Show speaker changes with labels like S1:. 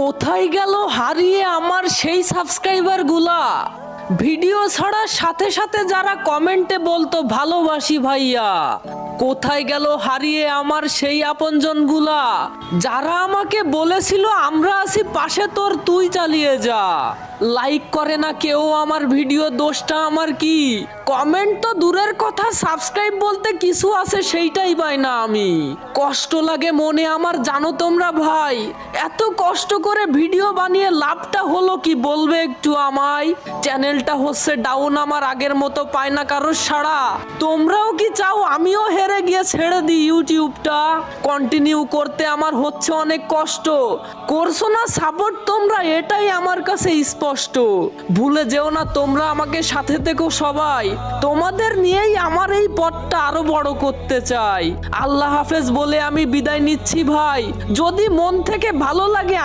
S1: কোথায় গেল হারিয়ে আমার সেই সাবস্ক্রাইবারগুলা? ভিডিও ছাড়ার সাথে সাথে যারা কমেন্টে বলতো, ভালোবাসি ভাইয়া, কোথায় গেল হারিয়ে আমার সেই আপনজনগুলা? যারা আমাকে বলেছিল, আমরা আছি, পাশে তোর, তুই চালিয়ে যা। লাইক করে না কেউ আমার ভিডিও দোষটা আমার কি? কমেন্ট তো দূরের কথা সাবস্ক্রাইব বলতে কিছু আছে, সেইটাই পাই না আমি। কষ্ট লাগে মনে আমার, জানো তোমরা ভাই। এত কষ্ট করে ভিডিও বানিয়ে লাভটা হলো কি বলবে একটু আমায়? চ্যানেলটা হচ্ছে ডাউন আমার আগের মতো পায় না কারোর সাড়া। তোমরাও কি চাও আমিও হেরে গিয়ে ছেড়ে দিই ইউটিউবটা কন্টিনিউ করতে আমার হচ্ছে অনেক কষ্ট। করছ না সাপোর্ট তোমরা, এটাই আমার কাছে স্পষ্ট ভুলে যেও না তোমরা আমাকে সাথে থেকো সবাই। তোমাদের নিয়েই আমার এই পথটা আরও বড় করতে চাই। আল্লাহ হাফেজ বলে আমি বিদায় নিচ্ছি ভাই। যদি মন থেকে ভালো লাগে